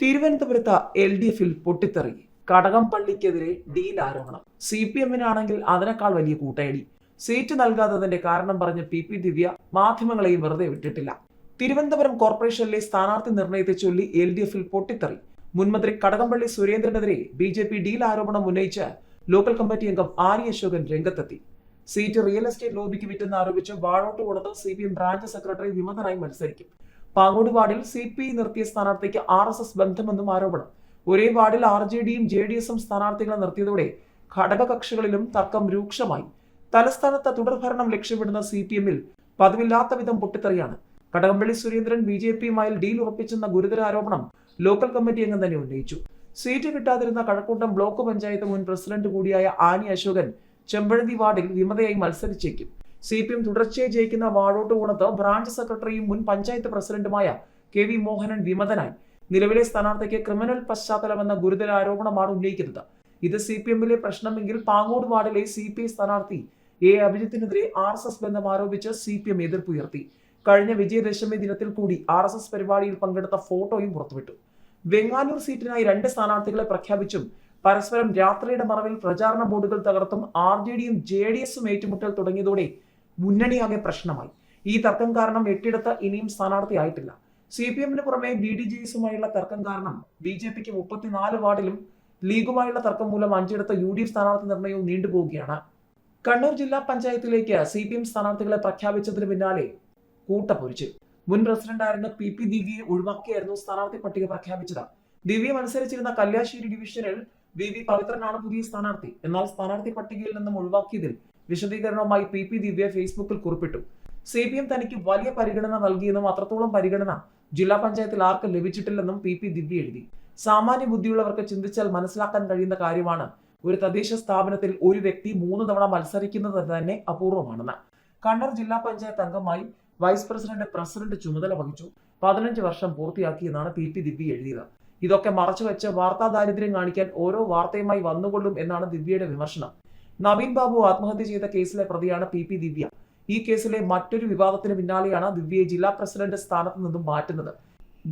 തിരുവനന്തപുരത്ത് L D എഫിൽ പൊട്ടിത്തെറി കടകംപള്ളിക്കെതിരെ ഡീൽ ആരോപണം. സി പി എമ്മിനാണെങ്കിൽ അതിനേക്കാൾ വലിയ കൂട്ടയടി സീറ്റ് നൽകാത്തതിന്റെ കാരണം പറഞ്ഞ് പി പി ദിവ്യ മാധ്യമങ്ങളെയും വെറുതെ വിട്ടിട്ടില്ല. തിരുവനന്തപുരം കോർപ്പറേഷനിലെ സ്ഥാനാർത്ഥി നിർണയത്തെ ചൊല്ലി എൽ ഡി എഫിൽ പൊട്ടിത്തെറി. മുൻമന്ത്രി കടകംപള്ളി സുരേന്ദ്രനെതിരെ ബി ജെ പി ഡീൽ ആരോപണം ഉന്നയിച്ച് ലോക്കൽ കമ്മിറ്റി അംഗം ആര്യ അശോകൻ രംഗത്തെത്തി. സീറ്റ് റിയൽ എസ്റ്റേറ്റ് ലോബിക്ക് വിറ്റെന്ന് ആരോപിച്ച് വാഴോട്ട് കൊടുത്ത് C P M branch secretary വിമതനായി മത്സരിക്കും. പാങ്ങോട് വാർഡിൽ സി പി ഐ നിർത്തിയ സ്ഥാനാർത്ഥിക്ക് ആർ എസ് എസ് ബന്ധമെന്നും ആരോപണം. ഒരേ വാർഡിൽ ആർ ജെ ഡിയും ജെ ഡി എസും സ്ഥാനാർത്ഥികളെ നിർത്തിയതോടെ ഘടകകക്ഷികളിലും തർക്കം രൂക്ഷമായി. തലസ്ഥാനത്ത് തുടർഭരണം ലക്ഷ്യമിടുന്ന സി പി എമ്മിൽ പതിവില്ലാത്ത വിധം പൊട്ടിത്തെറിയാണ്. കടകംപള്ളി സുരേന്ദ്രൻ ബി ജെ പിയുമായി ഡീൽ ഉറപ്പിച്ചെന്ന ഗുരുതര ആരോപണം ലോക്കൽ കമ്മിറ്റി അംഗം തന്നെ ഉന്നയിച്ചു. സീറ്റ് കിട്ടാതിരുന്ന കഴക്കൂട്ടം ബ്ലോക്ക് പഞ്ചായത്ത് മുൻ പ്രസിഡന്റ് കൂടിയായ ആനി അശോകൻ ചെമ്പഴന്തി വാർഡിൽ വിമതയായി മത്സരിച്ചേക്കും. സി പി എം തുടർച്ചയായി ജയിക്കുന്ന വാഴോട്ട് കൂണത്ത് ബ്രാഞ്ച് സെക്രട്ടറിയും മുൻ പഞ്ചായത്ത് പ്രസിഡന്റുമായ കെ വി മോഹനൻ വിമതനായി. നിലവിലെ സ്ഥാനാർത്ഥിക്ക് ക്രിമിനൽ പശ്ചാത്തലമെന്ന ഗുരുതര ആരോപണമാണ് ഉന്നയിക്കുന്നത്. ഇത് സി പി എമ്മിലെ പ്രശ്നമെങ്കിൽ പാങ്ങോട് വാർഡിലെ സി പി ഐ സ്ഥാനാർത്ഥി എ അഭിജിത്തിനെതിരെ ആർ എസ് എസ് ബന്ധം ആരോപിച്ച് സി പി എം എതിർപ്പുയർത്തി കഴിഞ്ഞ വിജയദശമി ദിനത്തിൽ കൂടി ആർ എസ് എസ് പരിപാടിയിൽ പങ്കെടുത്ത ഫോട്ടോയും പുറത്തുവിട്ടു. വെങ്ങാനൂർ സീറ്റിനായി രണ്ട് സ്ഥാനാർത്ഥികളെ പ്രഖ്യാപിച്ചും പരസ്പരം രാത്രിയുടെ മറവിൽ പ്രചാരണ ബോർഡുകൾ തകർത്തും ആർ ജെ ഡിയും ജെ ഡി എസും ഏറ്റുമുട്ടൽ തുടങ്ങിയതോടെ മുന്നണിയാകെ പ്രശ്നമായി. ഈ തർക്കം കാരണം എട്ടിടത്ത് ഇനിയും സ്ഥാനാർത്ഥിയായിട്ടില്ല സി പി എമ്മിന് പുറമെ ബി ഡി ജെ എസുമായുള്ള തർക്കം കാരണം ബി ജെ പിക്ക് മുപ്പത്തിനാല് വാർഡിലും ലീഗുമായുള്ള തർക്കം മൂലം അഞ്ചിടത്ത് യു ഡി എഫ് സ്ഥാനാർത്ഥി നിർണയവും നീണ്ടുപോവുകയാണ്. കണ്ണൂർ ജില്ലാ പഞ്ചായത്തിലേക്ക് സി പി എം സ്ഥാനാർത്ഥികളെ പ്രഖ്യാപിച്ചതിന് പിന്നാലെ കൂട്ടപ്പൊരിച്ചു മുൻ പ്രസിഡന്റായിരുന്ന പി പി ദിവ്യയെ ഒഴിവാക്കിയായിരുന്നു സ്ഥാനാർത്ഥി പട്ടിക പ്രഖ്യാപിച്ചത്. ദിവ്യ മത്സരിച്ചിരുന്ന കല്യാശ്ശേരി ഡിവിഷനിൽ വി വി പവിത്രനാണ് പുതിയ സ്ഥാനാർത്ഥി. എന്നാൽ സ്ഥാനാർത്ഥി പട്ടികയിൽ നിന്നും ഒഴിവാക്കിയതിൽ വിശദീകരണവുമായി പി പി ദിവ്യ ഫേസ്ബുക്കിൽ കുറിപ്പിട്ടു. സി പി എം തനിക്ക് വലിയ പരിഗണന നൽകിയെന്നും അത്രത്തോളം പരിഗണന ജില്ലാ പഞ്ചായത്തിൽ ആർക്കും ലഭിച്ചിട്ടില്ലെന്നും പി പി ദിവ്യ എഴുതി. സാമാന്യ ബുദ്ധിയുള്ളവർക്ക് ചിന്തിച്ചാൽ മനസ്സിലാക്കാൻ കഴിയുന്ന കാര്യമാണ് ഒരു തദ്ദേശ സ്ഥാപനത്തിൽ ഒരു വ്യക്തി മൂന്ന് തവണ മത്സരിക്കുന്നത് തന്നെ അപൂർവമാണെന്ന്. കണ്ണൂർ ജില്ലാ പഞ്ചായത്ത് അംഗമായി വൈസ് പ്രസിഡന്റ് പ്രസിഡന്റ് ചുമതല വഹിച്ചു. പതിനഞ്ച് വർഷം പൂർത്തിയാക്കിയെന്നാണ് പി പി ദിവ്യ എഴുതിയത്. ഇതൊക്കെ മറച്ചുവെച്ച് വാർത്താ ദാരിദ്ര്യം കാണിക്കാൻ ഓരോ വാർത്തയുമായി വന്നുകൊള്ളും എന്നാണ് ദിവ്യയുടെ വിമർശനം. നവീൻ ബാബു ആത്മഹത്യ ചെയ്ത കേസിലെ പ്രതിയാണ് പി പി ദിവ്യ. ഈ കേസിലെ മറ്റൊരു വിവാദത്തിന് പിന്നാലെയാണ് ദിവ്യയെ ജില്ലാ പ്രസിഡന്റ് സ്ഥാനത്ത് നിന്നും മാറ്റുന്നത്.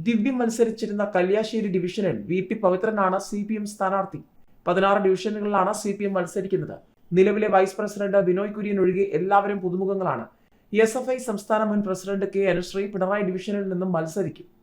ദിവ്യ മത്സരിച്ചിരുന്ന കല്യാശ്ശേരി ഡിവിഷനിൽ വി പി പവിത്രനാണ് സി പി എം സ്ഥാനാർത്ഥി. പതിനാറ് ഡിവിഷനുകളിലാണ് സി പി എം മത്സരിക്കുന്നത്. നിലവിലെ വൈസ് പ്രസിഡന്റ് ബിനോയ് കുര്യൻ ഒഴികെ എല്ലാവരും പുതുമുഖങ്ങളാണ്. എസ് എഫ് ഐ സംസ്ഥാന മുൻ പ്രസിഡന്റ് കെ അനുശ്രീ പിണറായി ഡിവിഷനിൽ നിന്നും മത്സരിക്കും.